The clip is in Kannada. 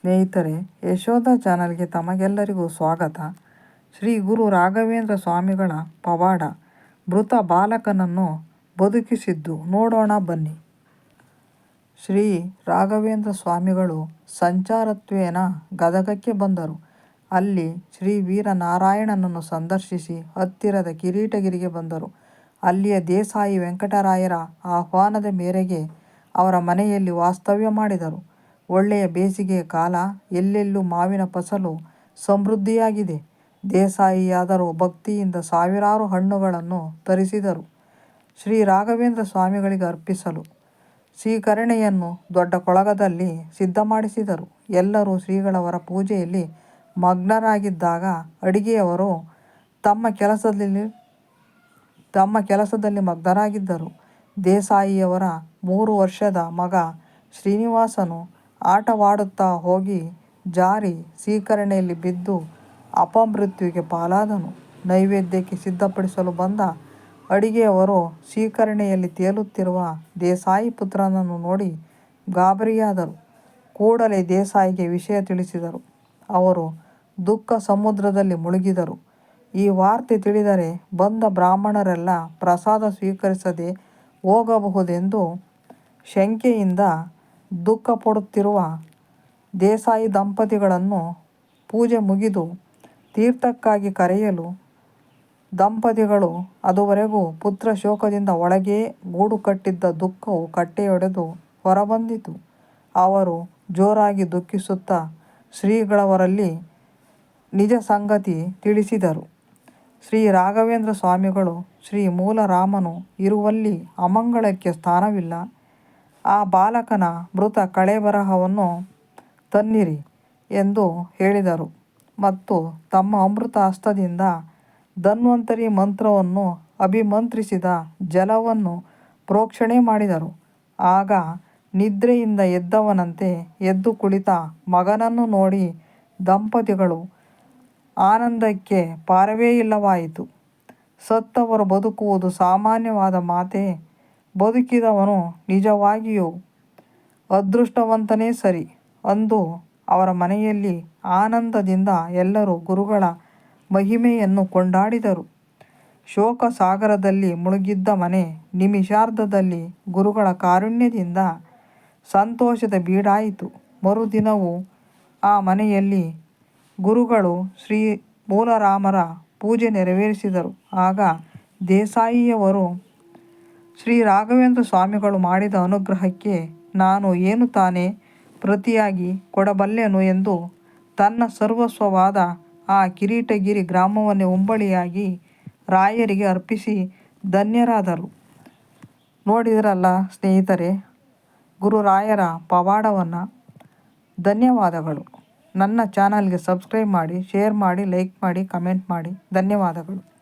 ಸ್ನೇಹಿತರೆ, ಯಶೋಧ ಚಾನಲ್ಗೆ ತಮಗೆಲ್ಲರಿಗೂ ಸ್ವಾಗತ. ಶ್ರೀ ಗುರು ರಾಘವೇಂದ್ರ ಸ್ವಾಮಿಗಳ ಪವಾಡ, ಮೃತ ಬಾಲಕನನ್ನು ಬದುಕಿಸಿದ್ದು ನೋಡೋಣ ಬನ್ನಿ. ಶ್ರೀ ರಾಘವೇಂದ್ರ ಸ್ವಾಮಿಗಳು ಸಂಚಾರತ್ವೇನ ಗದಗಕ್ಕೆ ಬಂದರು. ಅಲ್ಲಿ ಶ್ರೀ ವೀರನಾರಾಯಣನನ್ನು ಸಂದರ್ಶಿಸಿ ಹತ್ತಿರದ ಕಿರೀಟಗಿರಿಗೆ ಬಂದರು. ಅಲ್ಲಿಯ ದೇಸಾಯಿ ವೆಂಕಟರಾಯರ ಆಹ್ವಾನದ ಮೇರೆಗೆ ಅವರ ಮನೆಯಲ್ಲಿ ವಾಸ್ತವ್ಯ ಮಾಡಿದರು. ಒಳ್ಳೆಯ ಬೇಸಿಗೆಯ ಕಾಲ ಎಲ್ಲೆಲ್ಲೂ ಮಾವಿನ ಫಸಲು ಸಮೃದ್ಧಿಯಾಗಿದೆ. ದೇಸಾಯಿಯಾದರೂ ಭಕ್ತಿಯಿಂದ ಸಾವಿರಾರು ಹಣ್ಣುಗಳನ್ನು ತರಿಸಿದರು. ಶ್ರೀ ರಾಘವೇಂದ್ರ ಸ್ವಾಮಿಗಳಿಗೆ ಅರ್ಪಿಸಲು ಸೀಕರಣೆಯನ್ನು ದೊಡ್ಡ ಕೊಳಗದಲ್ಲಿ ಸಿದ್ಧ ಮಾಡಿಸಿದರು ಎಲ್ಲರೂ ಶ್ರೀಗಳವರ ಪೂಜೆಯಲ್ಲಿ ಮಗ್ನರಾಗಿದ್ದಾಗ ಅಡಿಗೆಯವರು ತಮ್ಮ ಕೆಲಸದಲ್ಲಿ ತಮ್ಮ ಕೆಲಸದಲ್ಲಿ ಮಗ್ನರಾಗಿದ್ದರು. ದೇಸಾಯಿಯವರ ಮೂರು ವರ್ಷದ ಮಗ ಶ್ರೀನಿವಾಸನು ಆಟವಾಡುತ್ತಾ ಹೋಗಿ ಜಾರಿ ಸೀಕರಣೆಯಲ್ಲಿ ಬಿದ್ದು ಅಪಮೃತ್ಯುವಿಗೆ ಪಾಲಾದನು. ನೈವೇದ್ಯಕ್ಕೆ ಸಿದ್ಧಪಡಿಸಲು ಬಂದ ಅಡಿಗೆಯವರು ಸೀಕರಣೆಯಲ್ಲಿ ತೇಲುತ್ತಿರುವ ದೇಸಾಯಿ ಪುತ್ರನನ್ನು ನೋಡಿ ಗಾಬರಿಯಾದರು. ಕೂಡಲೇ ದೇಸಾಯಿಗೆ ವಿಷಯ ತಿಳಿಸಿದರು. ಅವರು ದುಃಖ ಸಮುದ್ರದಲ್ಲಿ ಮುಳುಗಿದರು. ಈ ವಾರ್ತೆ ತಿಳಿದರೆ ಬಂದ ಬ್ರಾಹ್ಮಣರೆಲ್ಲ ಪ್ರಸಾದ ಸ್ವೀಕರಿಸದೆ ಹೋಗಬಹುದೆಂದು ಶಂಕೆಯಿಂದ ದುಃಖಪಡುತ್ತಿರುವ ದೇಸಾಯಿ ದಂಪತಿಗಳನ್ನು ಪೂಜೆ ಮುಗಿದು ತೀರ್ಥಕ್ಕಾಗಿ ಕರೆಯಲು ದಂಪತಿಗಳು ಅದುವರೆಗೂ ಪುತ್ರ ಶೋಕದಿಂದ ಒಳಗೇ ಗೂಡು ಕಟ್ಟಿದ್ದ ದುಃಖವು ಕಟ್ಟೆಯೊಡೆದು ಹೊರಬಂದಿತು. ಅವರು ಜೋರಾಗಿ ದುಃಖಿಸುತ್ತಾ ಶ್ರೀಗಳವರಲ್ಲಿ ನಿಜ ಸಂಗತಿ ತಿಳಿಸಿದರು. ಶ್ರೀ ರಾಘವೇಂದ್ರ ಸ್ವಾಮಿಗಳು ಶ್ರೀ ಮೂಲರಾಮನು ಇರುವಲ್ಲಿ ಅಮಂಗಳಕ್ಕೆ ಸ್ಥಾನವಿಲ್ಲ. ಆ ಬಾಲಕನ ಮೃತ ಕಳೆಬರಹವನ್ನು ತನ್ನಿರಿ ಎಂದು ಹೇಳಿದರು ಮತ್ತು ತಮ್ಮ ಅಮೃತ ಹಸ್ತದಿಂದ ಧನ್ವಂತರಿ ಮಂತ್ರವನ್ನು ಅಭಿಮಂತ್ರಿಸಿದ ಜಲವನ್ನು ಪ್ರೋಕ್ಷಣೆ ಮಾಡಿದರು. ಆಗ ನಿದ್ರೆಯಿಂದ ಎದ್ದವನಂತೆ ಎದ್ದು ಕುಳಿತ ಮಗನನ್ನು ನೋಡಿ ದಂಪತಿಗಳು ಆನಂದಕ್ಕೆ ಪಾರವೇ ಇಲ್ಲವಾಯಿತು. ಸತ್ತವರು ಬದುಕುವುದು ಸಾಮಾನ್ಯವಾದ ಮಾತೇ ಬದುಕಿದವನು ನಿಜವಾಗಿಯೂ ಅದೃಷ್ಟವಂತನೇ ಸರಿ ಅಂದು ಅವರ ಮನೆಯಲ್ಲಿ ಆನಂದದಿಂದ ಎಲ್ಲರೂ ಗುರುಗಳ ಮಹಿಮೆಯನ್ನು ಕೊಂಡಾಡಿದರು. ಶೋಕ ಸಾಗರದಲ್ಲಿ ಮುಳುಗಿದ್ದ ಮನೆ ನಿಮಿಷಾರ್ಧದಲ್ಲಿ ಗುರುಗಳ ಕಾರುಣ್ಯದಿಂದ ಸಂತೋಷದ ಬೀಡಾಯಿತು. ಮರುದಿನವೂ ಆ ಮನೆಯಲ್ಲಿ ಗುರುಗಳು ಶ್ರೀ ಮೂಲರಾಮರ ಪೂಜೆ ನೆರವೇರಿಸಿದರು. ಆಗ ದೇಸಾಯಿಯವರು ಶ್ರೀ ರಾಘವೇಂದ್ರ ಸ್ವಾಮಿಗಳು ಮಾಡಿದ ಅನುಗ್ರಹಕ್ಕೆ ನಾನು ಏನು ತಾನೇ ಪ್ರತಿಯಾಗಿ ಕೊಡಬಲ್ಲೆನು ಎಂದು ತನ್ನ ಸರ್ವಸ್ವವಾದ ಆ ಕಿರೀಟಗಿರಿ ಗ್ರಾಮವನ್ನೇ ಉಂಬಳಿಯಾಗಿ ರಾಯರಿಗೆ ಅರ್ಪಿಸಿ ಧನ್ಯರಾದರು. ನೋಡಿದ್ರಲ್ಲ ಸ್ನೇಹಿತರೆ ಗುರುರಾಯರ ಪವಾಡವನ್ನು ಧನ್ಯವಾದಗಳು. ನನ್ನ ಚಾನಲ್ಗೆ ಸಬ್ಸ್ಕ್ರೈಬ್ ಮಾಡಿ, ಶೇರ್ ಮಾಡಿ, ಲೈಕ್ ಮಾಡಿ, ಕಮೆಂಟ್ ಮಾಡಿ. ಧನ್ಯವಾದಗಳು.